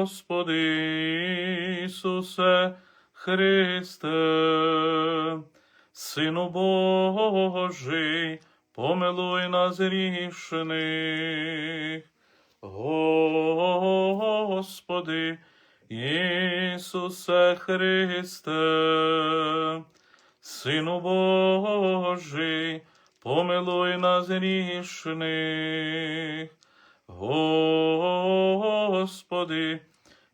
Господи Ісусе Христе, Сину Божий, помилуй нас грішних. Господи Ісусе Христе, Сину Божий, помилуй нас грішних. Господи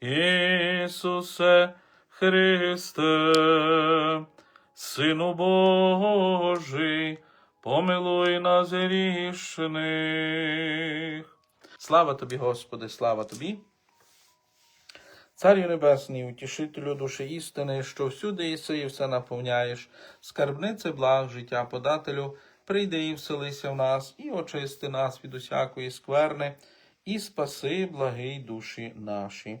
Ісусе Христе, Сину Божий, помилуй нас грішних. Слава тобі, Господи, слава тобі. Царю Небесний, утішителю душі істини, що всюди єси і все наповняєш, скарбнице благ життя подателю, прийди і вселися в нас, і очисти нас від усякої скверни, і спаси, благий душі наші.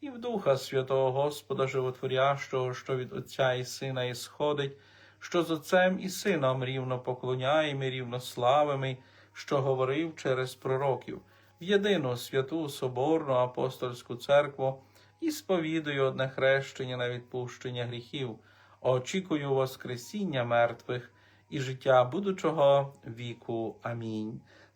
і в Духа Святого Господа Животворящого, що від Отця і Сина ісходить, що з Отцем і Сином рівно поклоняємо, і рівно славимо, що говорив через пророків, в єдину святу Соборну апостольську церкву і сповідую одне хрещення на відпущення гріхів, очікую Воскресіння мертвих і життя будучого віку. Амінь.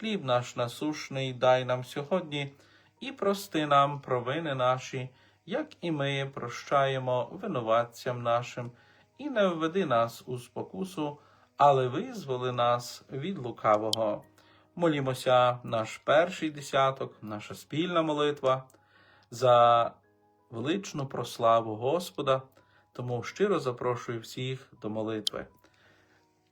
Хліб наш насушний дай нам сьогодні, і прости нам провини наші, як і ми прощаємо винуватцям нашим, і не введи нас у спокусу, але визволи нас від лукавого. Молімося наш перший десяток, наша спільна молитва за величну прославу Господа, тому щиро запрошую всіх до молитви.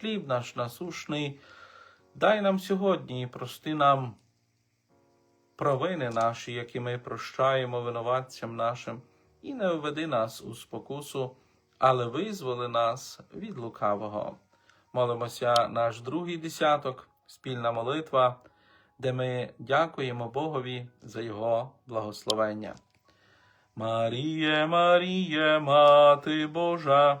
Хліб наш насушний, дай нам сьогодні і прости нам провини наші, які ми прощаємо винуватцям нашим, і не введи нас у спокусу, але визволи нас від лукавого. Молимося наш другий десяток, спільна молитва, де ми дякуємо Богові за Його благословення. Маріє, Маріє, Мати Божа,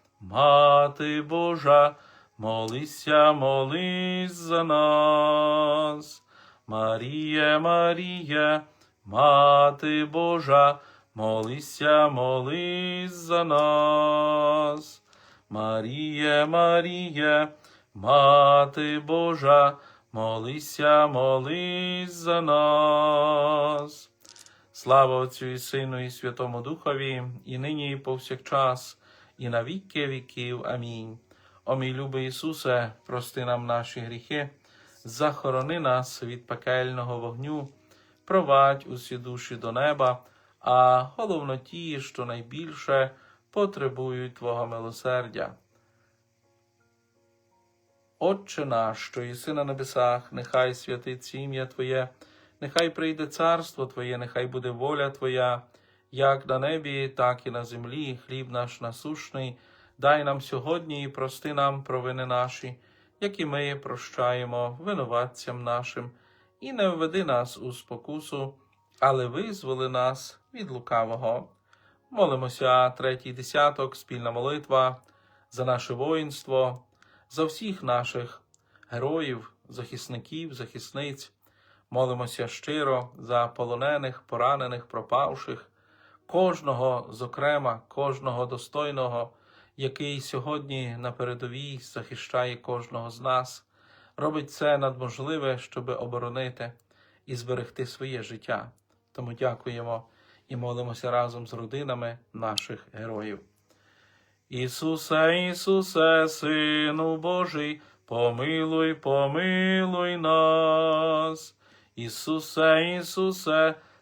Мати Божа, молися, молись за нас. Маріє, Маріє, Мати Божа, молися, молись за нас. Маріє, Маріє, Мати Божа, молися, молись за нас. Слава Отцю і Сину, і Святому Духові, і нині, і повсякчас, і на віки віків. Амінь. О мій любий Ісусе, прости нам наші гріхи, захорони нас від пекельного вогню, провадь усі душі до неба, а головно ті, що найбільше потребують Твого милосердя. Отче наш, що єси на небесах, нехай святиться ім'я Твоє, нехай прийде царство Твоє, нехай буде воля Твоя, як на небі, так і на землі, хліб наш насушний, дай нам сьогодні і прости нам провини наші, які ми прощаємо винуватцям нашим, і не введи нас у спокусу, але визволи нас від лукавого. Молимося третій десяток, спільна молитва за наше воїнство, за всіх наших героїв, захисників, захисниць. Молимося щиро за полонених, поранених, пропавших, кожного, зокрема, кожного достойного, який сьогодні на передовій захищає кожного з нас, робить це надможливе, щоб оборонити і зберегти своє життя. Тому дякуємо і молимося разом з родинами наших героїв. Ісусе, Ісусе, Сину Божий, помилуй, помилуй нас. Ісусе, Ісусе,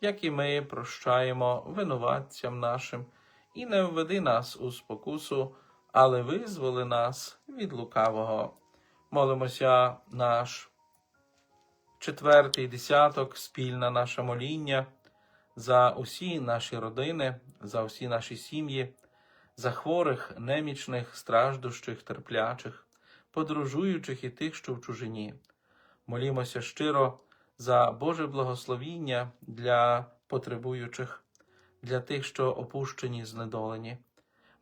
як і ми прощаємо винуватцям нашим, і не введи нас у спокусу, але визволи нас від лукавого. Молимося наш четвертий десяток, спільна наша моління за усі наші родини, за усі наші сім'ї, за хворих, немічних, страждущих, терплячих, подружуючих і тих, що в чужині. Молімося щиро за Боже благословіння для потребуючих, для тих, що опущені, знедолені.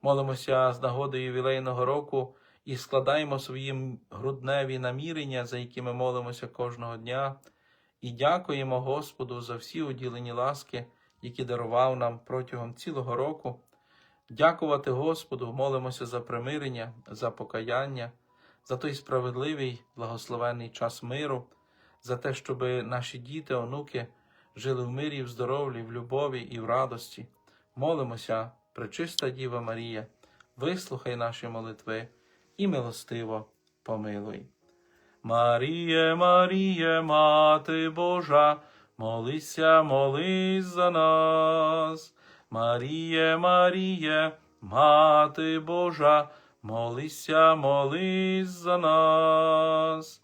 Молимося з нагоди ювілейного року і складаємо свої грудневі намірення, за якими молимося кожного дня, і дякуємо Господу за всі уділені ласки, які дарував нам протягом цілого року. Дякувати Господу, молимося за примирення, за покаяння, за той справедливий, благословенний час миру, за те, щоб наші діти, онуки жили в мирі, в здоров'ї, в любові і в радості. Молимося, пречиста Діва Марія, вислухай наші молитви і милостиво помилуй. Маріє, Маріє, Мати Божа, молися, молись за нас. Маріє, Маріє, Мати Божа, молися, молись за нас.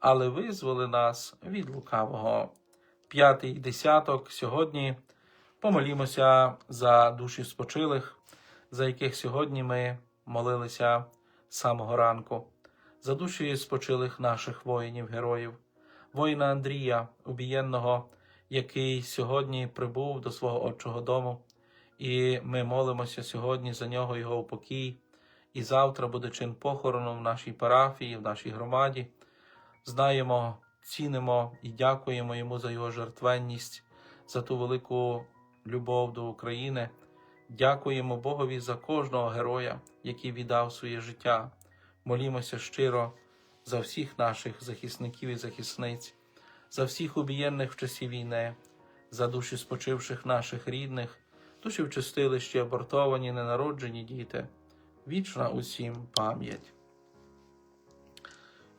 але визволи нас від лукавого. П'ятий десяток сьогодні помолімося за душі спочилих, за яких сьогодні ми молилися самого ранку, за душі спочилих наших воїнів, героїв, воїна Андрія, убієнного, який сьогодні прибув до свого отчого дому, і ми молимося сьогодні за нього, його упокій. І завтра буде чин похорону в нашій парафії, в нашій громаді. Знаємо, цінимо і дякуємо йому за його жертвенність, за ту велику любов до України. Дякуємо Богові за кожного героя, який віддав своє життя. Молімося щиро за всіх наших захисників і захисниць, за всіх убієнних в часі війни, за душі спочивших наших рідних, душі в чистилищі абортовані, ненароджені діти. Вічна усім пам'ять.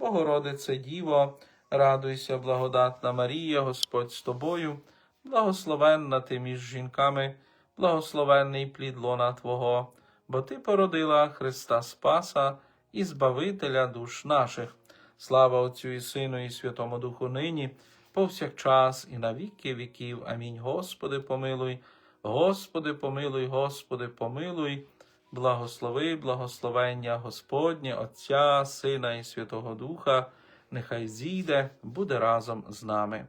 Богородице Діво, радуйся, благодатна Марія, Господь з тобою, благословенна ти між жінками, благословенний плід лона Твого, бо Ти породила Христа Спаса і Збавителя душ наших. Слава Отцю і Сину, і Святому Духу нині, повсякчас і на віки віків. Амінь. Господи, помилуй, Господи, помилуй, Господи, помилуй, благослови, благословення Господнє, Отця, Сина і Святого Духа, нехай зійде, буде разом з нами.